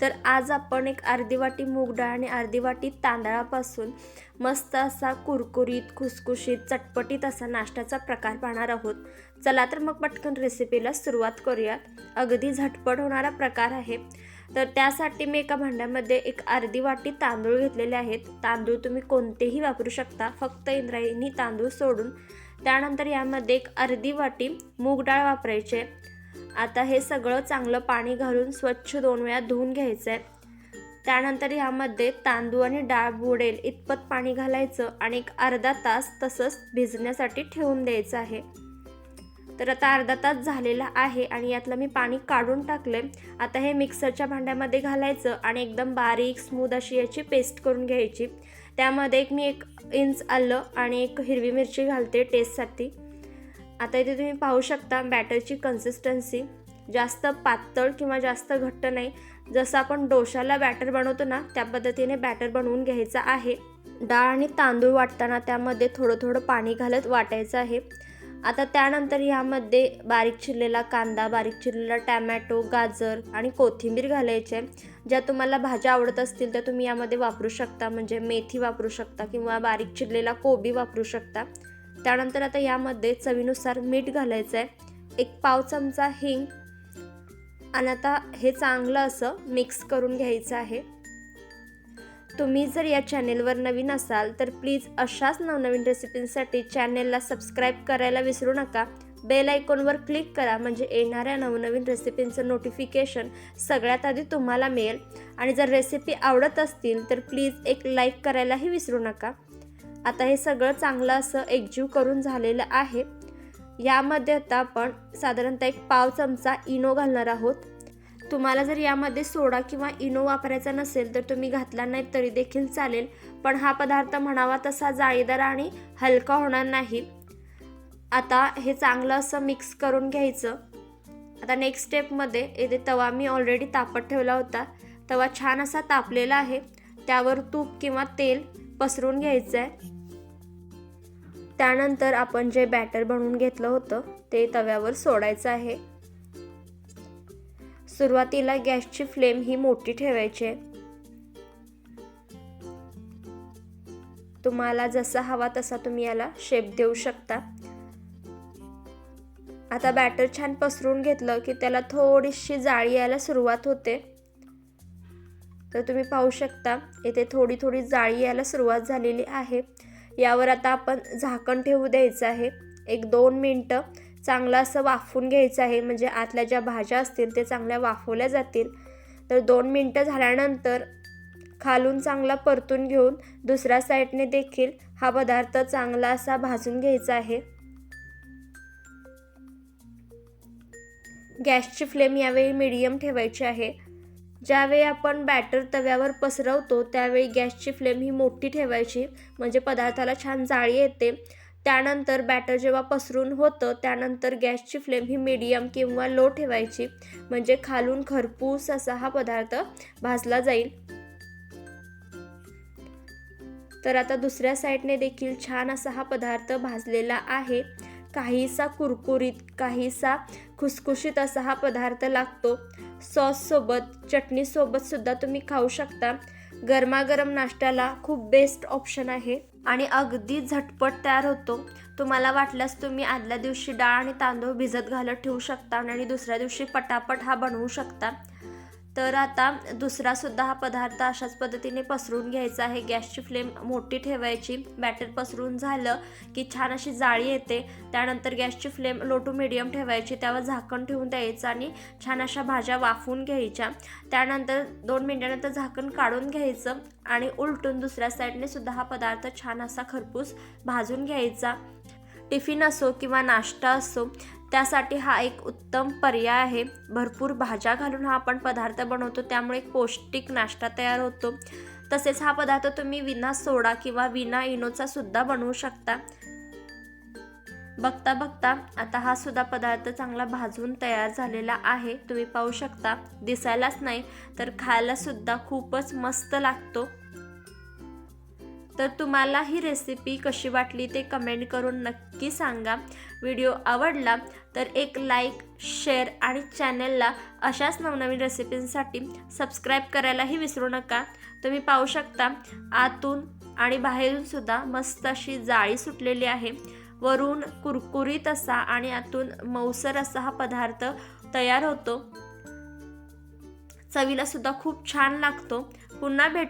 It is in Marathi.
तर आज आपण एक अर्धी वाटी मूग डाळ आणि अर्धी वाटी तांदळापासून मस्त असा कुरकुरीत खुसखुशीत चटपटीत असा नाश्त्याचा प्रकार पाहणार आहोत. चला तर मग पटकन रेसिपीला सुरुवात करूयात. अगदी झटपट होणारा प्रकार आहे. तर त्यासाठी मी एका भांड्यामध्ये एक अर्धी वाटी तांदूळ घेतलेले आहेत. तांदूळ तुम्ही कोणतेही वापरू शकता. फक्त इंद्रायणी तांदूळ सोडून. त्यानंतर यामध्ये एक अर्धी वाटी मूग डाळ वापरायचे आता हे सगळं चांगलं पाणी घालून स्वच्छ दोन वेळा धुवून घ्यायचं आहे त्यानंतर ह्यामध्ये तांदूळ आणि डाळ बुडेल इतपत पाणी घालायचं आणि एक अर्धा तास तसंच भिजण्यासाठी ठेवून द्यायचं आहे. तर आता अर्धा तास झालेला आहे आणि यातलं मी पाणी काढून टाकले आता हे मिक्सरच्या भांड्यामध्ये घालायचं आणि एकदम बारीक स्मूद अशी याची पेस्ट करून घ्यायची. त्यामध्ये एक मी एक इंच आलं आणि एक हिरवी मिरची घालते टेस्टसाठी आता इथे तुम्ही पाहू शकता बॅटरची कन्सिस्टन्सी जास्त पातळ किंवा जास्त घट्ट नाही. जसं आपण डोशाला बॅटर बनवतो ना त्या पद्धतीने बॅटर बनवून घ्यायचं आहे. डाळ आणि तांदूळ वाटताना त्यामध्ये थोडं थोडं पाणी घालत वाटायचं आहे. आता त्यानंतर यामध्ये बारीक चिरलेला कांदा बारीक चिरलेला टॅमॅटो गाजर आणि कोथिंबीर घालायचे ज्या तुम्हाला भाज्या आवडत असतील त्या तुम्ही यामध्ये वापरू शकता. म्हणजे मेथी वापरू शकता किंवा बारीक चिरलेला कोबी वापरू शकता. त्यानंतर आता यामध्ये चवीनुसार मीठ घालायचं आहे. एक पाव चमचा हिंग आणि आता हे चांगलं असं मिक्स करून घ्यायचं आहे. तुम्ही जर या चॅनेलवर नवीन असाल तर प्लीज अशाच नवनवीन रेसिपींसाठी चॅनेलला सबस्क्राईब करायला विसरू नका. बेल आयकॉनवर क्लिक करा म्हणजे येणाऱ्या नवनवीन रेसिपींचं नोटिफिकेशन सगळ्यात आधी तुम्हाला मिळेल. आणि जर रेसिपी आवडत असतील तर प्लीज एक लाईक करायलाही विसरू नका. आता हे सगळं चांगलं असं एकजीव करून झालेलं आहे. यामध्ये आता आपण साधारणतः एक पाव चमचा इनो घालणार आहोत. तुम्हाला जर यामध्ये सोडा किंवा इनो वापरायचा नसेल तर तुम्ही घातला नाही तरी देखील चालेल. पण हा पदार्थ म्हणावा तसा जाळीदार आणि हलका होणार नाही. आता हे चांगलं असं मिक्स करून घ्यायचं. आता नेक्स्ट स्टेपमध्ये येथे तवा मी ऑलरेडी तापत ठेवला होता. तवा छान असा तापलेला आहे. त्यावर तूप किंवा तेल पसरून घ्यायचं आहे त्यानंतर आपण जे बॅटर बनवून घेतलं होतं ते तव्यावर सोडायचं आहे. सुरुवातीला गॅसची फ्लेम ही मोठी ठेवायची. आहे तुम्हाला जसा हवा तसा तुम्ही याला शेप देऊ शकता. आता बॅटर छान पसरून घेतलं की त्याला थोडीशी जाळी यायला सुरुवात होते. तर तुम्ही पाहू शकता इथे थोडी थोडी जाळी यायला सुरुवात झालेली आहे. यावर आता आपण झाकण ठेवू द्यायचं आहे. एक दोन मिनटं चांगलं असं वाफवून घ्यायचं आहे. म्हणजे आतल्या ज्या भाज्या असतील ते चांगल्या वाफवल्या जातील. तर दोन मिनटं झाल्यानंतर खालून चांगला परतून घेऊन दुसऱ्या साईडने देखील हा पदार्थ चांगला असा भाजून घ्यायचा आहे. गॅसची फ्लेम यावेळी मीडियम ठेवायची आहे. ज्यावेळी आपण बॅटर तव्यावर पसरवतो त्यावेळी गॅसची फ्लेम ही मोठी ठेवायची. म्हणजे पदार्थाला छान जाळी येते. त्यानंतर बॅटर जेव्हा पसरून होतं त्यानंतर गॅसची फ्लेम ही मीडियम किंवा लो ठेवायची. म्हणजे खालून खरपूस असा हा पदार्थ भाजला जाईल. तर आता दुसऱ्या साईडने देखील छान असा हा पदार्थ भाजलेला आहे. काहीसा कुरकुरीत काहीसा खुसखुशीत असा हा पदार्थ लागतो. सॉससोबत चटणीसोबतसुद्धा तुम्ही खाऊ शकता. गरमागरम नाश्त्याला खूप बेस्ट ऑप्शन आहे. आणि अगदी झटपट तयार होतो. तुम्हाला वाटल्यास तुम्ही आदल्या दिवशी डाळ आणि तांदूळ भिजत घालत ठेवू शकता आणि दुसऱ्या दिवशी पटापट हा बनवू शकता. तर आता दुसरासुद्धा हा पदार्थ अशाच पद्धतीने पसरून घ्यायचा आहे. गॅसची फ्लेम मोठी ठेवायची. बॅटर पसरून झालं की छान अशी जाळी येते. त्यानंतर गॅसची फ्लेम लो टू मिडियम ठेवायची. त्यावर झाकण ठेवून द्यायचं आणि छान अशा भाज्या वाफवून घ्यायच्या. त्यानंतर दोन मिनटानंतर झाकण काढून घ्यायचं आणि उलटून दुसऱ्या साईडने सुद्धा हा पदार्थ छान असा खरपूस भाजून घ्यायचा. टिफिन असो किंवा नाश्ता असो त्यासाठी हा एक उत्तम पर्याय आहे. भरपूर भाज्या घालून हा आपण पदार्थ बनवतो त्यामुळे एक पौष्टिक नाश्ता तयार होतो. तसेच हा पदार्थ तुम्ही विना सोडा किंवा विना इनोचा सुद्धा बनवू शकता. बघता बघता आता हा सुद्धा पदार्थ चांगला भाजून तयार झालेला आहे. तुम्ही पाहू शकता दिसायलाच नाही तर खायला सुद्धा खूपच मस्त लागतो. तर तुम्हाला ही रेसिपी कशी वाटली ते कमेंट करून नक्की सांगा. व्हिडिओ आवडला तर एक लाईक शेअर आणि चॅनलला अशाच नवनवीन रेसिपींसाठी सबस्क्राईब करायलाही विसरू नका. तुम्ही पाहू शकता आतून आणि बाहेरून सुद्धा मस्त अशी जाळी सुटलेली आहे. वरून कुरकुरीत असा आणि आतून मऊसर असा हा पदार्थ तयार होतो. चवीला सुद्धा खूप छान लागतो. पुन्हा भेट